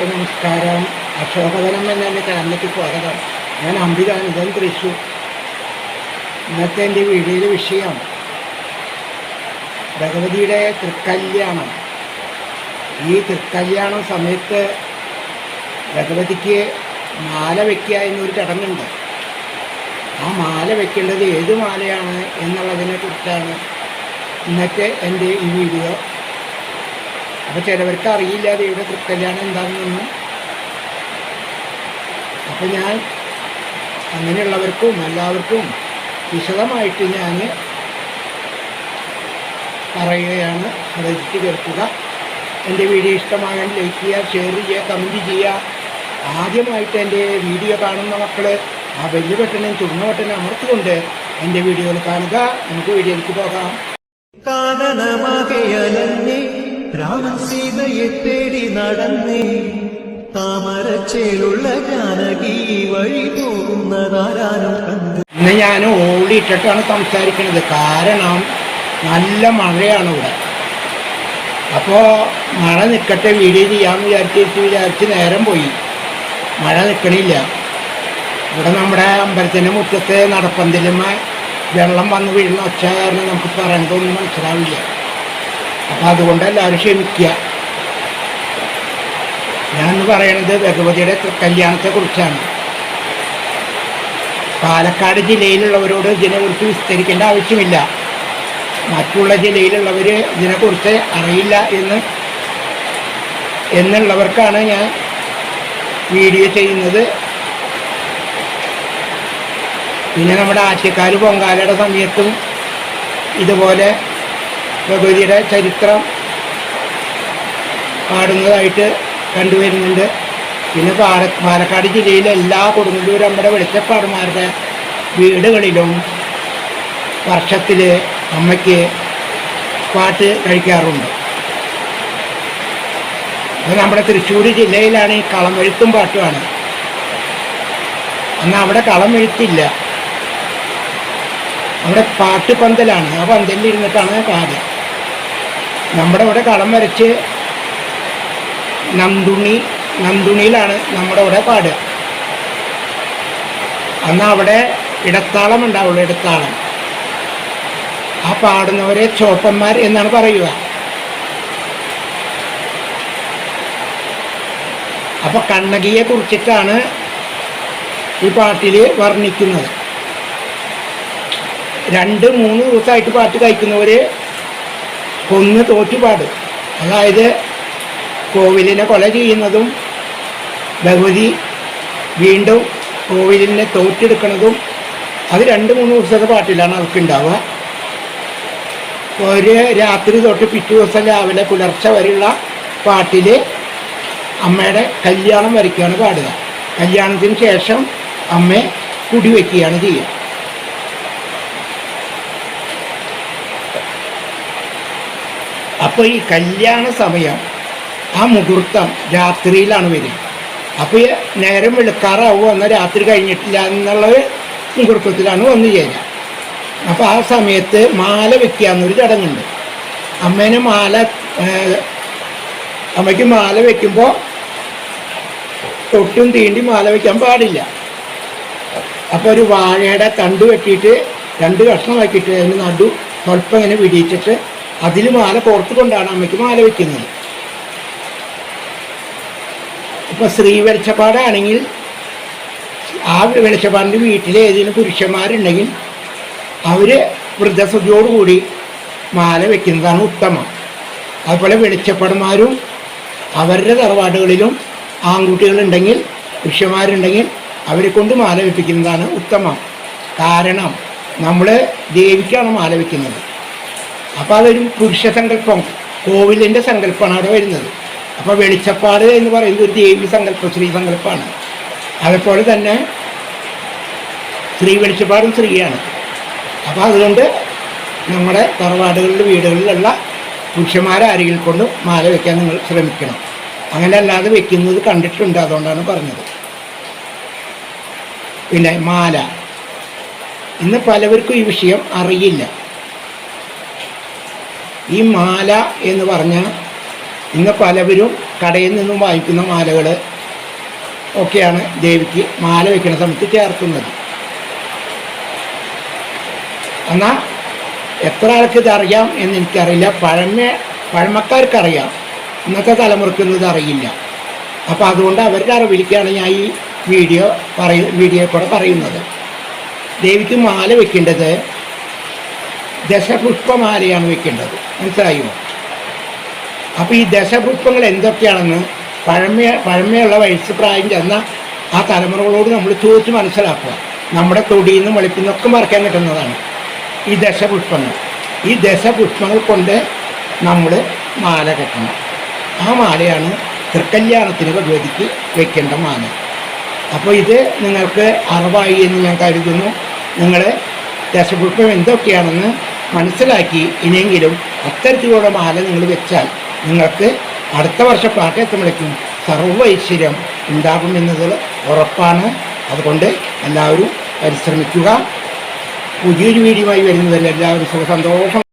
എല്ലാവർക്കും നമസ്കാരം. അശോകവനം തന്നെ ചാനലിലേക്ക് സ്വാഗതം ഞാൻ അംബിക ഇതൻ തൃശൂർ ഇന്നത്തെ എന്റെ വീഡിയോയിലെ വിഷയം ഭഗവതിയുടെ തൃക്കല്യാണം. ഈ തൃക്കല്യാണം സമയത്ത് ഭഗവതിക്ക് മാല വയ്ക്കുക എന്നൊരു ചടങ്ങുണ്ട്. ആ മാല വയ്ക്കേണ്ടത് ഏത് മാലയാണ് എന്നുള്ളതിനെ കുറിച്ചാണ് ഇന്നത്തെ എന്റെ ഈ വീഡിയോ. അപ്പോൾ ചിലവർക്ക് അറിയില്ല ദേവിയുടെ തൃക്കല്യാണം എന്താണെന്നൊന്നും. അപ്പോൾ ഞാൻ അങ്ങനെയുള്ളവർക്കും എല്ലാവർക്കും വിശദമായിട്ട് ഞാൻ പറയുകയാണ്. ശ്രദ്ധിച്ച് കേൾക്കുക എന്റെ വീഡിയോ ഇഷ്ടമായാൽ ലൈക്ക് ചെയ്യുക ഷെയർ ചെയ്യുക കമന്റ് ചെയ്യുക. ആദ്യമായിട്ട് എന്റെ വീഡിയോ കാണുന്ന മക്കൾ ആ വലിയ ബട്ടനും ചുവന്ന ബട്ടനും അമർത്തുകൊണ്ട് എന്റെ വീഡിയോകൾ കാണുക. നമുക്ക് വീഡിയോയിലേക്ക് പോകാം. കാനനമാകയലന്നേ രാമൻ സീതയെ തേടി നടന്നേ താമരച്ചേലുള്ള ജാനകി വഴി പോകുന്നതാരാനും കണ്ടു. ഇന്ന് ഞാൻ ഓടിയിട്ടിട്ടാണ് സംസാരിക്കുന്നത്. കാരണം നല്ല മഴയാണ് ഇവിടെ. അപ്പോൾ മഴ നിൽക്കട്ടെ വീഡിയോ ചെയ്യാമെന്ന് വിചാരിച്ച് വിചാരിച്ച് നേരം പോയി. മഴ നിൽക്കണില്ല ഇവിടെ നമ്മുടെ അമ്പലത്തിന്റെ മുറ്റത്ത് നടപ്പന്തലുമ്മ വെള്ളം വന്ന് വീഴുന്ന ഒച്ച കാരണം നമുക്ക് പറയുന്നതൊന്നും മനസ്സിലാവില്ല. അപ്പം അതുകൊണ്ട് എല്ലാവരും ക്ഷമിക്കുക. ഞാനിന്ന് പറയണത് ഭഗവതിയുടെ കല്യാണത്തെക്കുറിച്ചാണ് പാലക്കാട് ജില്ലയിലുള്ളവരോട് ഇതിനെക്കുറിച്ച് വിസ്തരിക്കേണ്ട ആവശ്യമില്ല. മറ്റുള്ള ജില്ലയിലുള്ളവർ ഇതിനെക്കുറിച്ച് അറിയില്ല എന്ന് എന്നുള്ളവർക്കാണ് ഞാൻ വീഡിയോ ചെയ്യുന്നത്. പിന്നെ നമ്മുടെ ആശയക്കാർ പൊങ്കാലയുടെ സമയത്തും ഇതുപോലെ ഭഗവതിയുടെ ചരിത്രം പാടുന്നതായിട്ട് കണ്ടുവരുന്നുണ്ട് പിന്നെ പാല പാലക്കാട് ജില്ലയിലെ എല്ലാ കൊടുങ്ങല്ലൂർ നമ്മുടെ വെളിച്ചപ്പാടന്മാരുടെ വീടുകളിലും വർഷത്തിൽ അമ്മയ്ക്ക് പാട്ട് കഴിക്കാറുണ്ട്. അത് നമ്മുടെ തൃശ്ശൂർ ജില്ലയിലാണ് ഈ കളമെഴുത്തും പാട്ടുമാണ്. എന്നാൽ അവിടെ കളമെഴുത്തില്ല അവിടെ പാട്ട് പന്തലാണ് ആ പന്തലിൽ ഇരുന്നിട്ടാണ് പാട് നമ്മുടെ ഇവിടെ കളം വരച്ച് നന്ദുണി നന്ദുണിയിലാണ് നമ്മുടെ ഇവിടെ പാടുക. അന്ന് അവിടെ ഇടത്താളം ഉണ്ടാവുള്ളൂ ഇടത്താളം. ആ പാടുന്നവരെ ചോപ്പന്മാർ എന്നാണ് പറയുക. അപ്പൊ കണ്ണകിയെ കുറിച്ചിട്ടാണ് ഈ പാട്ടിൽ വർണിക്കുന്നത്. രണ്ട് മൂന്ന് ദിവസമായിട്ട് പാട്ട് കഴിക്കുന്നവർ കൊന്ന് തോറ്റുപാട്. അതായത് കോവിലിനെ കൊല ചെയ്യുന്നതും ഭഗവതി വീണ്ടും കോവിലിനെ തോറ്റെടുക്കുന്നതും അത് രണ്ട് മൂന്ന് ദിവസത്തെ പാട്ടിലാണ് അവർക്ക് ഉണ്ടാവുക ഒരു രാത്രി തൊട്ട് പിറ്റേ ദിവസം രാവിലെ പുലർച്ചെ വരെയുള്ള പാട്ടിൽ അമ്മയുടെ കല്യാണം വരയ്ക്കുകയാണ് പാടുക. കല്യാണത്തിന് ശേഷം അമ്മയെ കുടിവെക്കുകയാണ് ചെയ്യുക. അപ്പോൾ ഈ കല്യാണ സമയം ആ മുഹൂർത്തം രാത്രിയിലാണ് വരിക. അപ്പോൾ നേരം വെളുക്കാറാവുക എന്നാൽ രാത്രി കഴിഞ്ഞിട്ടില്ല എന്നുള്ള മുഹൂർത്തത്തിലാണ് വന്നു ചേരുക അപ്പോൾ ആ സമയത്ത് മാല വെക്കുക എന്നൊരു ചടങ്ങുണ്ട്. അമ്മേനെ മാല അമ്മയ്ക്ക് മാല വെക്കുമ്പോൾ തൊട്ടും തീണ്ടി മാല വെക്കാൻ പാടില്ല. അപ്പോൾ ഒരു വാഴയുടെ തണ്ട് വെട്ടിയിട്ട് രണ്ട് കഷ്ണമാക്കിയിട്ട് അതിന് നടു സ്വല്പം ഇങ്ങനെ വിടിയിച്ചിട്ട് അതിൽ മാല കോർത്തുകൊണ്ടാണ് അമ്മയ്ക്ക് മാല വെക്കുന്നത്. ഇപ്പൊ സ്ത്രീ വെളിച്ചപ്പാടാണെങ്കിൽ ആ വെളിച്ചപ്പാടിന്റെ വീട്ടിലെ ഏതെങ്കിലും പുരുഷന്മാരുണ്ടെങ്കിൽ അവർ വൃദ്ധശുദ്ധിയോടുകൂടി മാല വെക്കുന്നതാണ് ഉത്തമം. അതുപോലെ വെളിച്ചപ്പാടന്മാരും അവരുടെ തറവാടുകളിലും ആൺകുട്ടികളുണ്ടെങ്കിൽ പുരുഷന്മാരുണ്ടെങ്കിൽ അവരെ കൊണ്ട് മാല വെപ്പിക്കുന്നതാണ് ഉത്തമം. കാരണം നമ്മൾ ദേവിക്കാണ് മാല വെക്കുന്നത്. അപ്പോൾ അതൊരു പുരുഷ സങ്കല്പം കോവിലിന്റെ സങ്കല്പമാണ് അവിടെ വരുന്നത്. അപ്പോൾ വെളിച്ചപ്പാട് എന്ന് പറയുന്നത് ഒരു ദേവി സങ്കല്പം സ്ത്രീ സങ്കല്പമാണ്. അതുപോലെ തന്നെ സ്ത്രീ വെളിച്ചപ്പാടും സ്ത്രീയാണ്. അപ്പോൾ അതുകൊണ്ട് നമ്മുടെ തറവാടുകളിലും വീടുകളിലുള്ള പുരുഷന്മാരാരെങ്കിൽ കൊണ്ട് മാല വയ്ക്കാൻ നിങ്ങൾ ശ്രമിക്കണം. അങ്ങനെ അല്ലാതെ വെക്കുന്നത് കണ്ടിട്ടുണ്ട് അതുകൊണ്ടാണ് പറഞ്ഞത്. പിന്നെ മാല. ഇന്ന് പലവർക്കും ഈ വിഷയം അറിയില്ല. ഈ മാല എന്ന് പറഞ്ഞാൽ ഇന്ന് പലവരും കടയിൽ നിന്നും വാങ്ങിക്കുന്ന മാലകൾ ഒക്കെയാണ് ദേവിക്ക് മാല വയ്ക്കുന്ന സമയത്ത് ചേർക്കുന്നത്. എന്നാൽ എത്ര ആൾക്ക് ഇതറിയാം എന്ന് എനിക്കറിയില്ല. പഴമ പഴമക്കാർക്കറിയാം. ഇന്നത്തെ തലമുറക്കൊന്നും ഇത് അറിയില്ല അപ്പോൾ അതുകൊണ്ട് അവരുടെ അറിവിലേക്കാണ് ഞാൻ ഈ വീഡിയോ പറയ വീഡിയോ കൂടെ പറയുന്നത്. ദേവിക്ക് മാല വെക്കേണ്ടത് ദശപുഷ്പമാലയാണ് വെക്കേണ്ടത് മനസ്സിലായോ? അപ്പോൾ ഈ ദശപുഷ്പങ്ങൾ എന്തൊക്കെയാണെന്ന് പഴമയ പഴമയുള്ള വയസ്സ് പ്രായം ചെന്ന ആ തലമുറകളോട് നമ്മൾ ചോദിച്ച് മനസ്സിലാക്കുക. നമ്മുടെ തൊടിയിൽ നിന്നും വെളുപ്പിൽ നിന്നൊക്കെ മറക്കാൻ കിട്ടുന്നതാണ് ഈ ദശപുഷ്പങ്ങൾ. ഈ ദശപുഷ്പങ്ങൾ കൊണ്ട് നമ്മൾ മാല കെട്ടണം. ആ മാലയാണ് തൃക്കല്യാണത്തിന് ഭഗവതിക്ക് വെക്കേണ്ട മാല. അപ്പോൾ ഇത് നിങ്ങൾക്ക് അറിവായി എന്ന് ഞാൻ കരുതുന്നു. നിങ്ങൾ ദശപുഷ്പം എന്തൊക്കെയാണെന്ന് മനസ്സിലാക്കി ഇനിയെങ്കിലും അത്തരത്തിലുള്ള മാല നിങ്ങൾ വെച്ചാൽ നിങ്ങൾക്ക് അടുത്ത വർഷം പാട്ടെത്തുമ്പോഴേക്കും സർവ ഐശ്വര്യം ഉണ്ടാകുമെന്നത് ഉറപ്പാണ്. അതുകൊണ്ട് എല്ലാവരും പരിശ്രമിക്കുക. പുതിയൊരു ആയി വരുന്നതല്ല എല്ലാവരും സുഖ സന്തോഷം.